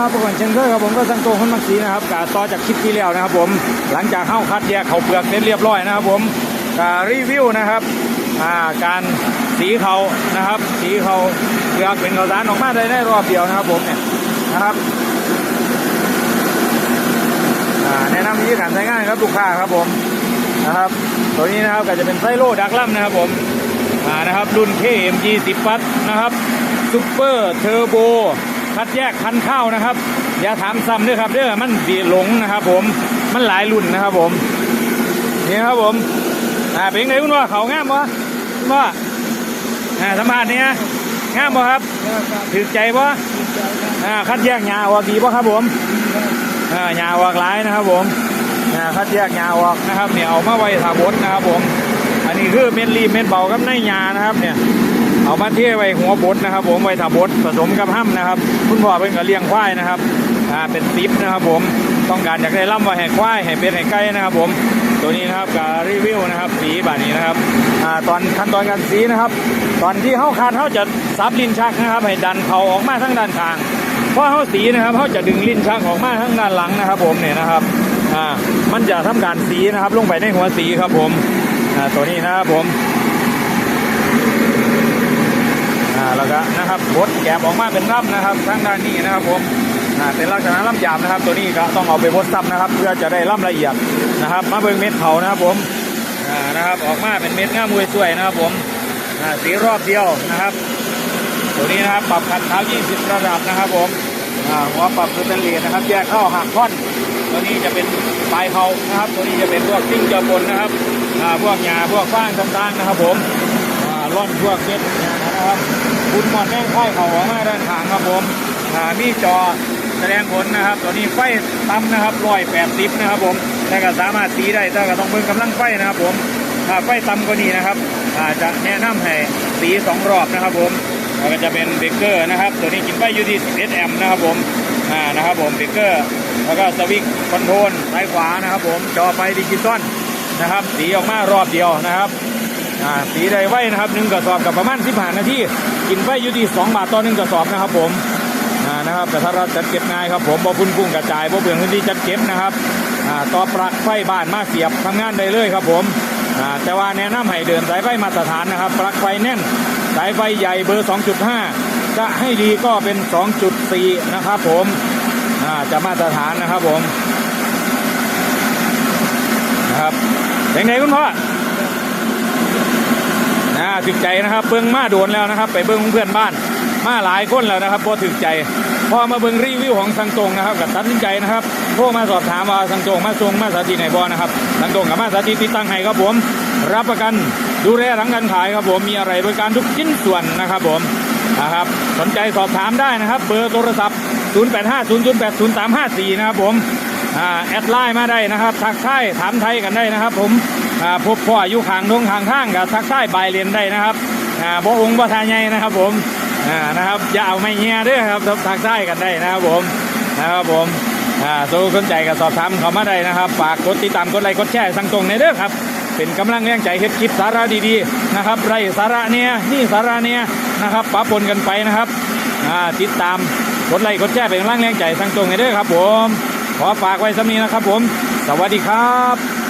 ครับผมเช่นเคยครับผมก็สังโตคนมักสีนะครับกาต่อจากคลิปที่แล้วนะครับผมหลังจากเข้าคัดแยกเขาเปลือกเสร็จเรียบร้อยนะครับผมการีวิวนะครับอ่าการสีเขานะครับ สีเขาเปลือกเป็นข้าสารออกมาได้ในรอบเดียวนะครับผมเนี่ยนะครับแนะนำวิธีการใช้งานครับลูกค้าครับผมนะครับ ตัวนี้นะครับก็จะเป็นไซโลดักลัมนะครับผมอ่านะครับรุ่น KMG 10วัตนะครับซุปเปอร์เทอร์โบ คัดแยกคันข้าวนะครับ อย่าถามซ้ำด้วยครับเด้อมันสีหลงนะครับผมมันหลายรุ่นนะครับผมนี่ครับผมอ่าเป็นไงคุณว่าเขาง่ามปะคุณว่าอ่าสัมภาษณ์นี่ยงามปะครับถือใจปะอ่าคัดแยกหญ้าออกดีปะครับผมอ่าหญ้าออกหลายนะครับผมอ่าคัดแยกหญ้าออกนะครับเนี่ยเอามาไว้ถาบดนะครับผม อันนี้คือเม็ดรีเม็ดเบากับในหญ้านะครับเนี่ย เอามาเทไว้หัวบดนะครับผมไว้ทำบดผสมกับห้ำนะครับ คุณพ่อเป็นกับเลี้ยงควายนะครับอ่าเป็นซิปนะครับผมต้องการอยากได้ล่ำไว้ให้ควายให้เป็ดให้ไก่นะครับผมตัวนี้นะครับกับรีวิวนะครับสีแบบนี้นะครับอ่าตอนขั้นตอนการสีนะครับ ตอนที่เข้าคาดเข้าจะซับลิ้นชักนะครับ ให้ดันเขาออกมาทั้งด้านข้างเพราะเขาสีนะครับเขาจะดึงลิ้นชักออกมาทั้งด้านหลังนะครับ ผมเนี่ยนะครับอ่ามันจะทำการสีนะครับ ลงไปในหัวสีครับผมอ่าตัวนี้นะครับผม อ่า แล้วก็นะครับบดแกบออกมาเป็นร่ำนะครับทางด้านนี้นะครับผมเป็นลักษณะร่ำหยาบนะครับ ตัวนี้ก็ต้องเอาไปบดซ้ำนะครับ เพื่อจะได้ร่ำละเอียดนะครับ มาเบิ่งเม็ดเขานะครับผมนะครับออกมาเป็นเม็ดง่ามวยสวยนะครับผมสีรอบเดียวนะครับ ตัวนี้นะครับปรับคันเท้า 20 ระดับนะครับผมหัวปรับสแตนเลสนะครับแยกเข้าหักท่อน ตัวนี้จะเป็นปลายเขานะครับ ตัวนี้จะเป็นพวกซิ่งเจอปนนะครับพวกหญ้าพวกฟางต่างๆนะครับผม ร่อนพวกเก็ดนะครับคุณหมอดแม่งค่อยเขาออกมาด้านข้างครับผมอ่ามีจอแสดงผลนะครับ ตัวนี้ไฟต่ำนะครับร้อยแปดสิบนะครับผมแต่ก็สามารถตีได้แต่ก็ต้องเบิ่งกำลังไฟนะครับผมถ้าไฟต่ำกว่านี้นะครับอาจจะแนะนำให้ตีสองรอบนะครับผมแล้วก็จะเป็นเบเกอร์นะครับ ตัวนี้กินไฟอยู่ที่11แอมป์นะครับผมอ่านะครับผมเบเกอร์แล้วก็สวิตคอนโทรลซ้ายขวานะครับผมจอไฟดิจิตอลนะครับสีออกมารอบเดียวนะครับ สีใดไว้นะครับหนึ่งกระสอบกับประมาณ15นาทีกินไฟอยู่ที่2บาทต่อหนึ่งกระสอบนะครับผมนะครับแต่ถ้าเราจัดเก็บง่ายครับผมบ่พุ่นพุ่งกระจายบ่เปลืองพื้นที่จัดเก็บนะครับต่อปลั๊กไฟบ้านมาเสียบทำงานได้เลยครับผมแต่ว่าแนะนำให้เดินสายไฟมาตรฐานนะครับ ปลั๊กไฟแน่น สายไฟใหญ่เบอร์ 2.5 จะให้ดีก็เป็น 2.4 นะครับผมจะมาตรฐานนะครับผมนะครับเป็นไงคุณพ่อ ถึกใจนะครับเบิ้งมาโดนแล้วนะครับ ไปเบิ้งของเพื่อนบ้าน มาหลายคนแล้วนะครับพอถึกใจ พอมาเบิ้งรีวิวของสังตรงนะครับกับตัดสินใจนะครับโทรมาสอบถามว่าสังตรงมาส่งมาสาธิตไหนบอนะครับสังตรงกับมาสาธิตติดตั้งให้ครับผม รับประกันดูแลหลังการขายครับผมมีอะไรบริการทุกชิ้นส่วนนะครับผมนะครับสนใจสอบถามได้นะครับ เบอร์โทรศัพท์ 0850080354 นะครับผมอ่าแอดไลน์มาได้นะครับทักทายถามไทยกันได้นะครับผม พบพ่ออยู่ข้างทงข้างทางกับทักทายบเรียนได้นะครับบ่องค์บ่ทาใหญ่นะครับผมนะครับอย่าเอาไม่เงี้ยด้วยครับทักทายกันได้นะครับผมนะครับผมสู้สนใจกับสอบถามเขามาได้นะครับฝากกดติดตามกดไลค์กดแชร์สั่งตรงในเด้อครับ เป็นกำลังแรงใจเฮ็ดคลิปสาระดีๆนะครับไรสาระเนี่ยนี่สาระเนี่ยนะครับปะปนกันไปนะครับติดตามกดไลค์กดแชร์เป็นกำลังแรงใจสั่งตรงในเด้อครับ ผมขอฝากไว้สำนี้นะครับผม สวัสดีครับ